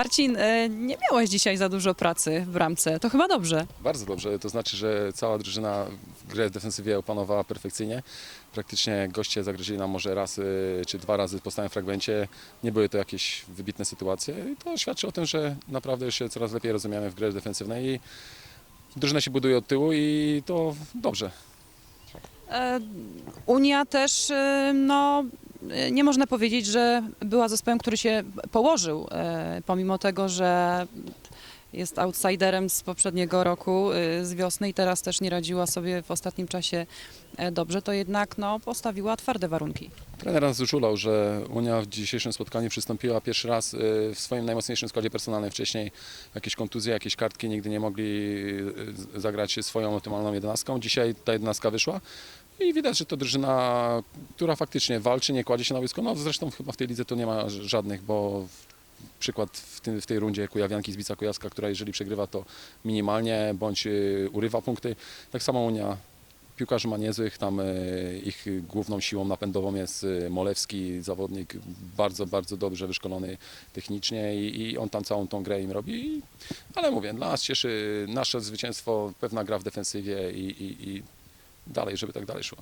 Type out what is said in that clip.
Marcin, e, nie miałeś dzisiaj za dużo pracy w bramce. To chyba dobrze. Bardzo dobrze, to znaczy, że cała drużyna w grę w defensywie opanowała perfekcyjnie. Praktycznie goście zagrozili nam może raz y, czy dwa razy po stałym fragmencie. Nie były to jakieś wybitne sytuacje i to świadczy o tym, że naprawdę się coraz lepiej rozumiemy w grze defensywnej i drużyna się buduje od tyłu i to dobrze. E, Unia też, e, no, e, nie można powiedzieć, że była zespołem, który się położył, e, pomimo tego, że jest outsiderem z poprzedniego roku, e, z wiosny i teraz też nie radziła sobie w ostatnim czasie e, dobrze, to jednak no, postawiła twarde warunki. Trener nas uczulał, że Unia w dzisiejszym spotkaniu przystąpiła pierwszy raz w swoim najmocniejszym składzie personalnym. Wcześniej jakieś kontuzje, jakieś kartki, nigdy nie mogli zagrać swoją optymalną jedenastką. Dzisiaj ta jedenastka wyszła i widać, że to drużyna, która faktycznie walczy, nie kładzie się na łysko. No zresztą chyba w tej lidze to nie ma żadnych, bo przykład w, tym, w tej rundzie Kujawianki z Bica Kujawska, która jeżeli przegrywa to minimalnie bądź y, urywa punkty. Tak samo Unia Piłkarzy ma niezłych, tam e, ich główną siłą napędową jest e, Molewski, zawodnik bardzo, bardzo dobrze wyszkolony technicznie i, i on tam całą tą grę im robi. Ale mówię, dla nas cieszy nasze zwycięstwo, pewna gra w defensywie i, i, i dalej, żeby tak dalej szło.